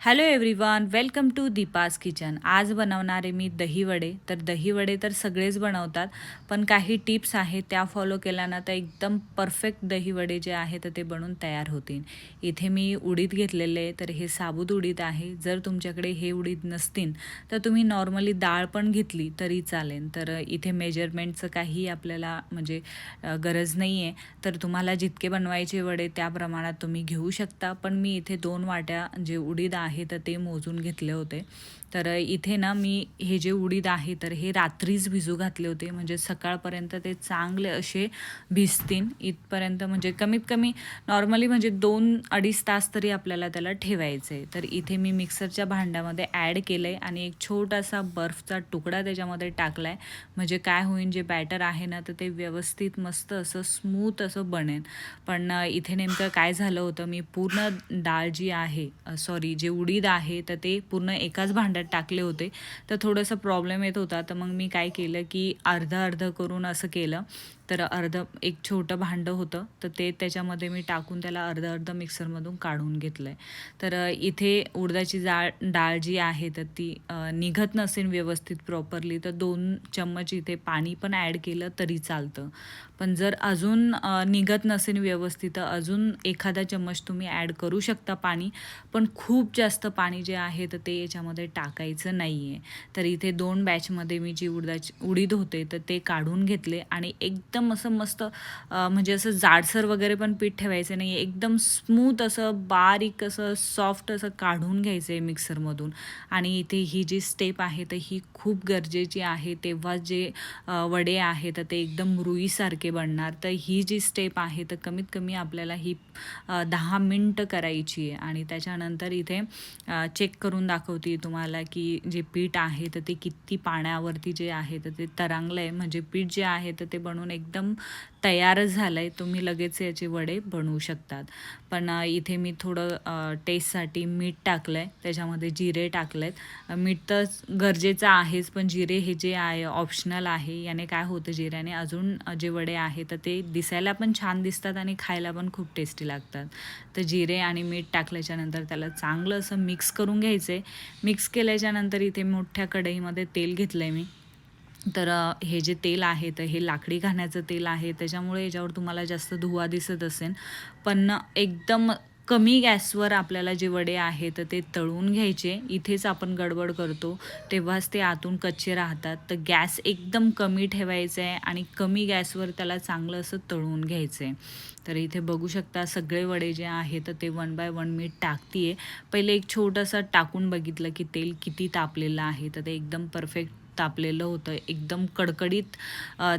Hello everyone welcome to Deepa's kitchen आज बनवणारे मी दहीवडे. तर दहीवडे तर सगळेच बनवतात पण काही टिप्स आहेत त्या फॉलो केल्यानं तर एकदम परफेक्ट दहीवडे जे आहेत ते बनून तयार होतील. इथे मी उडीद घेतलेले तर हे साबूत उडीद आहे. जर तुमच्याकडे हे उडीद नसतील तर तुम्ही नॉर्मली डाळ पण घेतली तरी चालेल. तर इथे मेजरमेंटचं काही आपल्याला म्हणजे गरज नाही आहे तर तुम्हाला जितके बनवायचे वडे त्या प्रमाणात तुम्ही घेऊ शकता. पण मी इथे दोन वाट्या जे उडीद आहे तर ते मोजून घेतले होते. तर इथे ना मी हे जे उडीद आहे तर हे रात्रीच भिजू घातले होते. म्हणजे सकाळपर्यंत ते चांगले असे भिजतीन इथपर्यंत म्हणजे कमीत कमी नॉर्मली म्हणजे दोन अडीच तास तरी आपल्याला त्याला ठेवायचं आहे तर इथे मी मिक्सरच्या भांड्यामध्ये ॲड केलं आहे आणि एक छोटासा बर्फचा तुकडा त्याच्यामध्ये टाकला आहे म्हणजे काय होईल जे बॅटर आहे ना तर ते व्यवस्थित मस्त असं स्मूथ असं बनेल. पण इथे नेमकं काय झालं होतं मी पूर्ण डाळ जी आहे सॉरी जे उडीद आहे तर ते पूर्ण एकाच भांड्यात टाकले होते. तर थोडंसं प्रॉब्लेम येत होता. तर मग मी काय केलं की अर्धं अर्धं करून असं केलं. तर अर्ध एक छोटं भांडं होतं. तर ते त्याच्यामध्ये मी टाकून त्याला अर्ध अर्ध मिक्सरमधून काढून घेतलं आहे तर इथे उडदाची जाळ डाळ जी आहे तर ती निघत नसेल व्यवस्थित प्रॉपरली तर दोन चम्मच इथे पाणी पण ॲड केलं तरी चालतं. पण जर अजून निघत नसेल व्यवस्थित तर अजून एखादा चम्मच तुम्ही ॲड करू शकता पाणी. पण खूप जास्त पाणी जे आहे तर ते याच्यामध्ये टाकायचं नाही आहे तर इथे दोन बॅचमध्ये मी जी उडदाची उडीद होते तर ते काढून घेतले. आणि एकदम एकदम असं मस्त म्हणजे असं जाडसर वगैरे पण पीठ ठेवायचं नाही एकदम स्मूथ असं बारीक असं सॉफ्ट असं काढून घ्यायचं आहे मिक्सरमधून आणि इथे ही जी स्टेप आहे तर ही खूप गरजेची आहे. तेव्हा जे वडे आहे तर ते एकदम रुईसारखे बनणार. तर ही जी स्टेप आहे तर कमीत कमी आपल्याला ही दहा मिनटं करायची आहे. आणि त्याच्यानंतर इथे चेक करून दाखवते तुम्हाला की जे पीठ आहे तर ते किती पाण्यावरती जे आहे तर ते तरंगलं आहे म्हणजे पीठ जे आहे तर ते बनवून एकदम एकदम तयारच झालं आहे तुम्ही लगेच याचे वडे बनवू शकतात. पण इथे मी थोडं टेस्टसाठी मीठ टाकलं आहे त्याच्यामध्ये जिरे टाकले आहेत मीठ तर गरजेचं आहेच पण जिरे हे जे आहे ऑप्शनल आहे याने काय होतं जिऱ्याने अजून जे वडे आहे तर ते दिसायला पण छान दिसतात आणि खायला पण खूप टेस्टी लागतात. तर जिरे आणि मीठ टाकल्याच्यानंतर त्याला चांगलं असं मिक्स करून घ्यायचं आहे मिक्स केल्याच्यानंतर इथे मोठ्या कढईमध्ये तेल घेतलं आहे मी. तर हे जे तेल आहे तर हे लाकडी घाण्याचं तेल आहे. त्याच्यामुळे याच्यावर तुम्हाला जास्त धुवा दिसत असेल. पण एकदम कमी गॅसवर आपल्याला जे वडे आहेत तर ते तळून घ्यायचे. इथेच आपण गडबड करतो. तेव्हाच ते आतून कच्चे राहतात. तर गॅस एकदम कमी ठेवायचा आहे आणि कमी गॅसवर त्याला चांगलं असं तळून घ्यायचं आहे. तर इथे बघू शकता सगळे वडे जे आहे तर ते वन बाय वन मी टाकते पहिले एक छोटंसं टाकून बघितलं की तेल किती तापलेलं आहे. तर ते एकदम परफेक्ट तापलेलं होतं. एकदम कडकडीत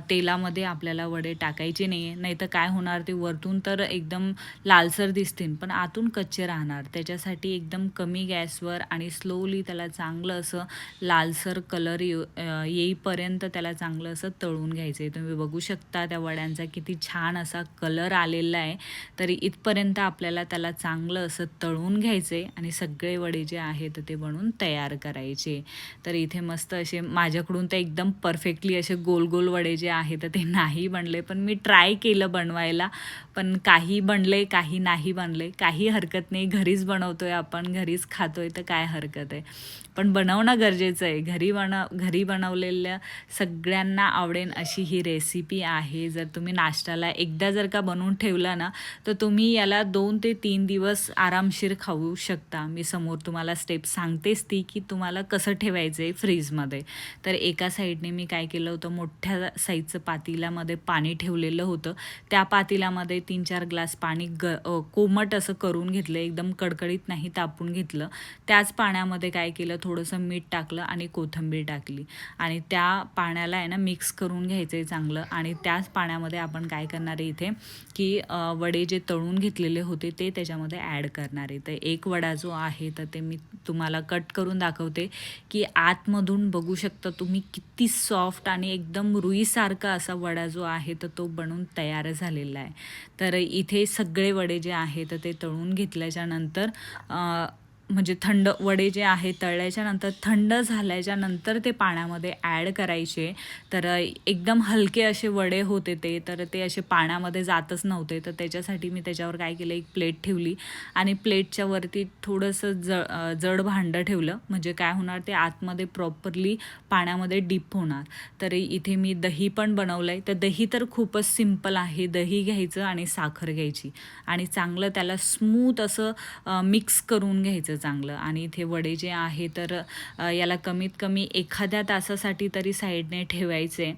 तेलामध्ये आपल्याला वडे टाकायचे नाही आहे नाही तर काय होणार ते वरतून तर एकदम लालसर दिसतील पण आतून कच्चे राहणार. त्याच्यासाठी एकदम कमी गॅसवर आणि स्लोली त्याला चांगलं असं लालसर कलर येऊ येईपर्यंत त्याला चांगलं असं तळून घ्यायचं आहे तुम्ही बघू शकता त्या वड्यांचा किती छान असा कलर आलेला आहे. तरी इथपर्यंत आपल्याला त्याला चांगलं असं तळून घ्यायचं आहे आणि सगळे वडे जे आहेत ते बनवून तयार करायचे. तर इथे मस्त असे माझ्याकडून ते एकदम परफेक्टली असे गोल गोल वडे जे आहे तर ते नाही बनले. पण मी ट्राय केलं बनवायला पण काही बनले काही नाही बनले. काही हरकत नाही. घरीच बनवतो आहे आपण घरीच खातो आहे तर काय हरकत आहे? पण बनवणं गरजेचं आहे. घरी बनव घरी बनवलेल्या सगळ्यांना आवडेल अशी ही रेसिपी आहे. जर तुम्ही नाश्त्याला एकदा जर का बनवून ठेवला ना तर तुम्ही याला दोन ते तीन दिवस आरामशीर खाऊ शकता. मी समोर तुम्हाला स्टेप सांगतेच ती की तुम्हाला कसं ठेवायचं आहे फ्रीजमध्ये तर एका साईडने मी काय केलं होतं मोठ्या साईजचं पातेल्यामध्ये पाणी ठेवलेलं होतं. त्या पातेल्यामध्ये तीन चार ग्लास पाणी ग कोमट असं करून घेतलं एकदम कडकडीत नाही तापून घेतलं. त्याच पाण्यामध्ये काय केलं थोडंसं मीठ टाकलं आणि कोथिंबीर टाकली. आणि त्या पाण्याला आहे ना मिक्स करून घ्यायचं आहे चांगलं. आणि त्याच पाण्यामध्ये आपण काय करणार आहे इथे की वडे जे तळून घेतलेले होते ते त्याच्यामध्ये ॲड करणार आहे. तर एक वडा जो आहे तर ते मी तुम्हाला कट करून दाखवते की आतमधून बघू शकता तुम्ही किती सॉफ्ट आणि एकदम रुईसारखा असा वडा जो आहे तर तो बनून तयार झालेला आहे. तर इथे सगळे वडे जे आहे तर ते तळून घेतल्याच्यानंतर म्हणजे थंड वडे जे आहे तळल्याच्या नंतर थंड झाल्याच्यानंतर ते पाण्यामध्ये ॲड करायचे. तर एकदम हलके असे वडे होते ते तर ते असे पाण्यामध्ये जातच नव्हते. तर त्याच्यासाठी मी त्याच्यावर काय केलं एक प्लेट ठेवली आणि प्लेटच्या वरती थोडंसं ज जड भांडं ठेवलं. म्हणजे काय होणार ते आतमध्ये प्रॉपरली पाण्यामध्ये डीप होणार. तर इथे मी दही पण बनवलं आहे तर दही तर खूपच सिंपल आहे. दही घ्यायचं आणि साखर घ्यायची. आणि चांगलं त्याला स्मूथ असं मिक्स करून घ्यायचं. चांगलं. आणि इथे वडे जे आहे तर याला कमीत कमी एखाद्या तासासाठी तरी साईडने ठेवायचे.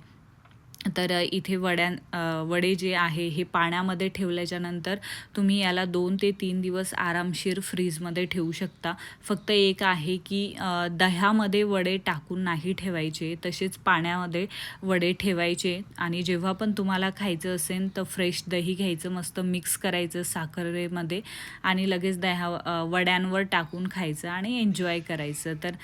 तर इथे वड्या वडे जे आहे हे पाण्यामध्ये ठेवल्याच्यानंतर तुम्ही याला दोन ते तीन दिवस आरामशीर फ्रीजमध्ये ठेवू शकता. फक्त एक आहे की दह्यामध्ये वडे टाकून नाही ठेवायचे तसेच पाण्यामध्ये वडे ठेवायचे. आणि जेव्हा पण तुम्हाला खायचं असेल तर फ्रेश दही घ्यायचं मस्त मिक्स करायचं साखरेमध्ये आणि लगेच दह्या वड्यांवर टाकून खायचं आणि एन्जॉय करायचं. तर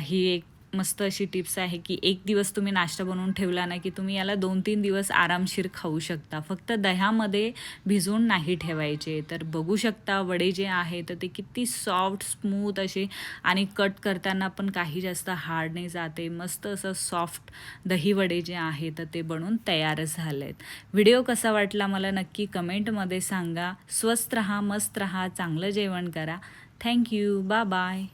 ही एक मस्त अशी टिप्स आहे की एक दिवस तुम्ही नाश्ता बनवून ठेवला ना की तुम्ही याला दोन तीन दिवस आरामशीर खाऊ शकता. फक्त दह्यामध्ये भिजवून नाही ठेवायचे. तर बघू शकता वडे जे आहे तर ते किती सॉफ्ट स्मूथ असे आणि कट करताना पण काही जास्त हार्ड नाही जाते. मस्त असं सॉफ्ट दही वडे जे आहे तर ते बनून तयार झाले आहेत व्हिडिओ कसा वाटला मला नक्की कमेंटमध्ये सांगा. स्वस्त रहा मस्त रहा चांगलं जेवण करा. थँक्यू बा बाय